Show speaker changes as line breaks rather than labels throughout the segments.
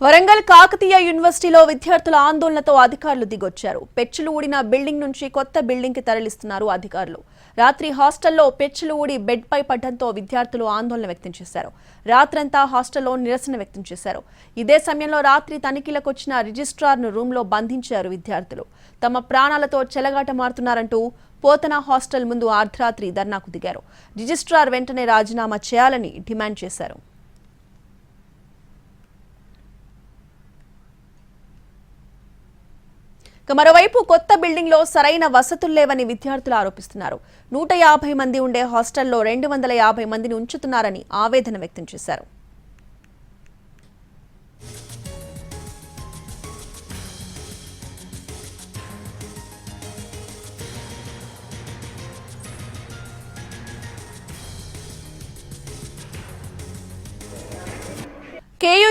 వరంగల్ కాకతీయ యూనివర్సిటీలో విద్యార్థుల ఆందోళనతో అధికారులు దిగొచ్చారు. పెచ్చులు ఊడిన బిల్డింగ్ నుంచి కొత్త బిల్డింగ్కి తరలిస్తున్నారు అధికారులు. రాత్రి హాస్టల్లో పెచ్చులు ఊడి బెడ్ పై పడ్డంతో విద్యార్థులు ఆందోళన వ్యక్తం చేశారు. రాత్రంతా హాస్టల్లో నిరసన వ్యక్తం చేశారు. ఇదే సమయంలో రాత్రి తనిఖీలకు వచ్చిన రిజిస్ట్రార్ను రూంలో బంధించారు విద్యార్థులు. తమ ప్రాణాలతో చెలగాట మారుతున్నారంటూ పోతన హాస్టల్ ముందు అర్ధరాత్రి ధర్నాకు దిగారు. రిజిస్ట్రార్ వెంటనే రాజీనామా చేయాలని డిమాండ్ చేశారు. ఇక మరోవైపు కొత్త బిల్డింగ్లో సరైన వసతులు లేవని విద్యార్థులు ఆరోపిస్తున్నారు. నూట యాభై మంది ఉండే హాస్టల్లో రెండు వందల యాభై మందిని ఉంచుతున్నారని ఆవేదన వ్యక్తం చేశారు.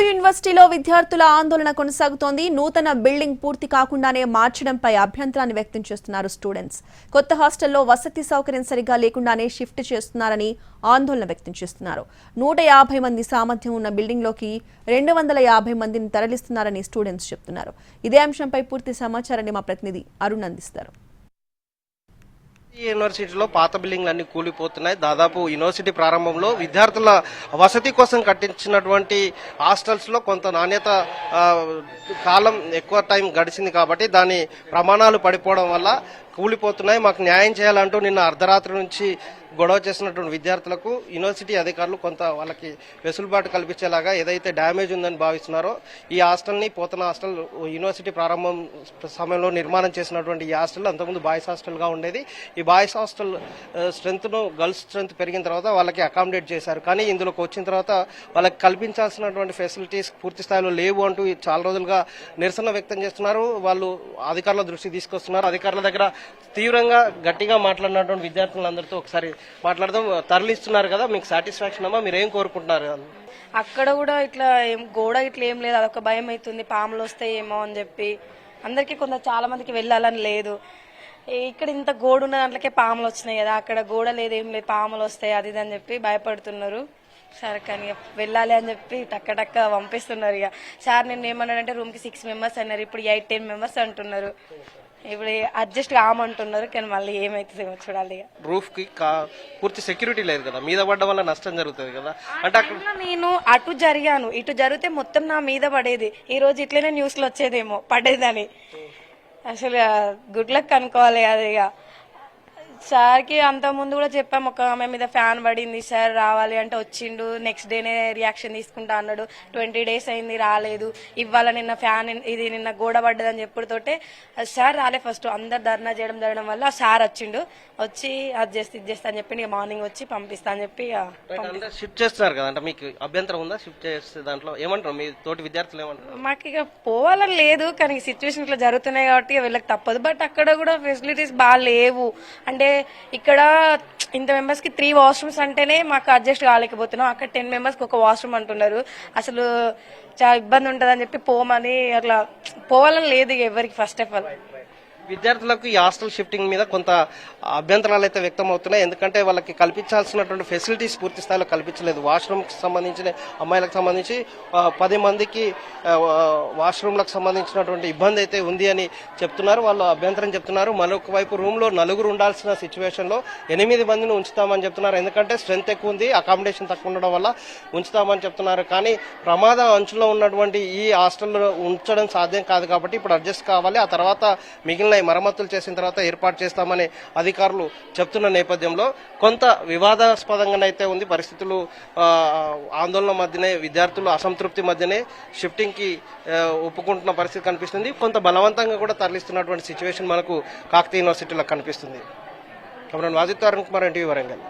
యూనివర్సిటీలో విద్యార్థుల ఆందోళన కొనసాగుతోంది. నూతన బిల్డింగ్ పూర్తి కాకుండానే మార్చడంపై అభ్యంతరాన్ని వ్యక్తం చేస్తున్నారు స్టూడెంట్స్. కొత్త హాస్టల్లో వసతి సౌకర్యం సరిగా లేకుండానే షిఫ్ట్ చేస్తున్నారని ఆందోళన వ్యక్తం చేస్తున్నారు. నూట యాభై మంది సామర్థ్యం ఉన్న బిల్డింగ్లోకి రెండు వందల యాభై మందిని తరలిస్తున్నారని స్టూడెంట్స్ చెప్తున్నారు. ఇదే అంశంపై పూర్తి సమాచారాన్ని మా ప్రతినిధి అరుణ్ అందిస్తారు.
యూనివర్సిటీలో పాత బిల్డింగ్లు అన్ని కూలిపోతున్నాయి. దాదాపు యూనివర్సిటీ ప్రారంభంలో విద్యార్థుల వసతి కోసం కట్టించినటువంటి హాస్టల్స్లో కొంత నాణ్యత కాలం ఎక్కువ టైం గడిచింది కాబట్టి దాని ప్రమాణాలు పడిపోవడం వల్ల కూలిపోతున్నాయి. మాకు న్యాయం చేయాలంటూ నిన్న అర్ధరాత్రి నుంచి గొడవ చేసినటువంటి విద్యార్థులకు యూనివర్సిటీ అధికారులు కొంత వాళ్ళకి వెసులుబాటు కల్పించేలాగా ఏదైతే డ్యామేజ్ ఉందని భావిస్తున్నారో ఈ హాస్టల్ని పోతన హాస్టల్ యూనివర్సిటీ ప్రారంభం సమయంలో నిర్మాణం చేసినటువంటి ఈ హాస్టల్ అంతకుముందు బాయ్స్ హాస్టల్గా ఉండేది. ఈ బాయ్స్ హాస్టల్ స్ట్రెంత్ను గర్ల్స్ స్ట్రెంత్ పెరిగిన తర్వాత వాళ్ళకి అకామిడేట్ చేశారు. కానీ ఇందులోకి వచ్చిన తర్వాత వాళ్ళకి కల్పించాల్సినటువంటి ఫెసిలిటీస్ పూర్తి స్థాయిలో లేవు అంటూ చాలా రోజులుగా నిరసన వ్యక్తం చేస్తున్నారు. వాళ్ళు అధికారుల దృష్టి తీసుకొస్తున్నారు. అధికారుల దగ్గర తీవ్రంగా గట్టిగా మాట్లాడినటువంటి విద్యార్థులందరితో ఒకసారి మాట్లాడదాం. తరలిస్తున్నారు కదా మీకు సాటిస్ఫాక్షన్ అమ్మా మీరు ఏం కోరుకుంటున్నారు?
అక్కడ కూడా ఇట్లా ఏం గోడ ఇట్లా ఏం లేదు అదొక భయం అవుతుంది పాములు వస్తాయేమో అని చెప్పి. అందరికీ కొంత చాలా మందికి వెళ్ళాలని లేదు. ఇక్కడ ఇంత గోడ ఉన్న దాంట్లోకే పాములు వచ్చినాయి కదా అక్కడ గోడ లేదు ఏం లేదు పాములు వస్తాయి అది ఇది అని చెప్పి భయపడుతున్నారు. సార్ కానీ ఇక వెళ్ళాలి అని చెప్పి టక్క టక్క పంపిస్తున్నారు ఇక. సార్ నేను ఏమన్నాడంటే రూమ్కి సిక్స్ మెంబర్స్ అన్నారు ఇప్పుడు ఎయిట్ టెన్ మెంబర్స్ అంటున్నారు. ఇప్పుడు అడ్జస్ట్ కామంటున్నారు కానీ మళ్ళీ ఏమైతుందో చూడాలి
రూఫ్కి పూర్తి సెక్యూరిటీ లేదు కదా. మీద పడ్డం వల్ల నష్టం జరుగుతుంది కదా. అంటే అక్కడ
నేను అటు జరిగాను ఇటు జరిగితే మొత్తం నా మీద పడేది. ఈ రోజు ఇట్లనే న్యూస్లో వచ్చేదేమో పడేదని. అసలు గుడ్ లక్ అనుకోవాలి అది ఇక. సార్కి అంత ముందు కూడా చెప్పాం ఒక ఆమె మీద ఫ్యాన్ పడింది సార్ రావాలి అంటే వచ్చిండు నెక్స్ట్ డేనే రియాక్షన్ తీసుకుంటా అన్నాడు. ట్వంటీ డేస్ అయింది రాలేదు. ఇవాళ నిన్న ఫ్యాన్ ఇది నిన్న గోడ పడ్డదని చెప్పుడుతోటే సార్ రాలే ఫస్ట్ అందరు ధర్నా చేయడం జరగడం వల్ల సార్ వచ్చిండు. వచ్చి అది చేస్తే ఇది చేస్తా అని చెప్పి మార్నింగ్ వచ్చి పంపిస్తా అని చెప్పి
షిఫ్ట్ చేస్తున్నారు కదా అంటే మీకు అభ్యంతరం ఉందా? షిఫ్ట్ చేస్తే దాంట్లో ఏమంటారు? మీ తోటి విద్యార్థులు ఏమంటారు?
మాకు ఇక పోవాలని లేదు కానీ సిచ్యువేషన్ ఇట్లా జరుగుతున్నాయి కాబట్టి వెళ్ళక తప్పదు. బట్ అక్కడ కూడా ఫెసిలిటీస్ బాగా లేవు అంటే ఇక్కడ ఇంత మెంబర్స్కి త్రీ వాష్రూమ్స్ అంటేనే మాకు అడ్జస్ట్ కాలేకపోతున్నాం. అక్కడ టెన్ మెంబర్స్కి ఒక వాష్రూమ్ అంటున్నారు. అసలు చాలా ఇబ్బంది ఉంటదని చెప్పి పోమని అట్లా పోవాలని లేదు ఇక ఎవరికి ఫస్ట్ ఆఫ్ ఆల్
విద్యార్థులకు ఈ హాస్టల్ షిఫ్టింగ్ మీద కొంత అభ్యంతరాలు అయితే వ్యక్తం అవుతున్నాయి ఎందుకంటే వాళ్ళకి కల్పించాల్సినటువంటి ఫెసిలిటీస్ పూర్తి స్థాయిలో కల్పించలేదు. వాష్రూమ్కి సంబంధించిన అమ్మాయిలకు సంబంధించి పది మందికి వాష్రూమ్లకు సంబంధించినటువంటి ఇబ్బంది అయితే ఉంది అని చెప్తున్నారు. వాళ్ళు అభ్యంతరం చెప్తున్నారు. మరొక వైపు రూమ్లో నలుగురు ఉండాల్సిన సిచ్యువేషన్లో ఎనిమిది మందిని ఉంచుతామని చెప్తున్నారు. ఎందుకంటే స్ట్రెంత్ ఎక్కువ ఉంది అకామిడేషన్ తక్కువ ఉండడం వల్ల ఉంచుతామని చెప్తున్నారు. కానీ ప్రమాదం అంచులో ఉన్నటువంటి ఈ హాస్టల్లో ఉంచడం సాధ్యం కాదు కాబట్టి ఇప్పుడు అడ్జస్ట్ కావాలి. ఆ తర్వాత మిగిలిన ఉన్నాయి మరమ్మతులు చేసిన తర్వాత ఏర్పాటు చేస్తామని అధికారులు చెప్తున్న నేపథ్యంలో కొంత వివాదాస్పదంగానైతే ఉంది. పరిస్థితులు ఆందోళన మధ్యనే విద్యార్థులు అసంతృప్తి మధ్యనే షిఫ్టింగ్కి ఒప్పుకుంటున్న పరిస్థితి కనిపిస్తుంది. కొంత బలవంతంగా కూడా తరలిస్తున్నటువంటి సిచ్యువేషన్ మనకు కాకతీయ యూనివర్సిటీలో కనిపిస్తుంది. కాబట్టి వాజిత్ అరుణ్ కుమార్ ఎన్టీవీ వరంగల్.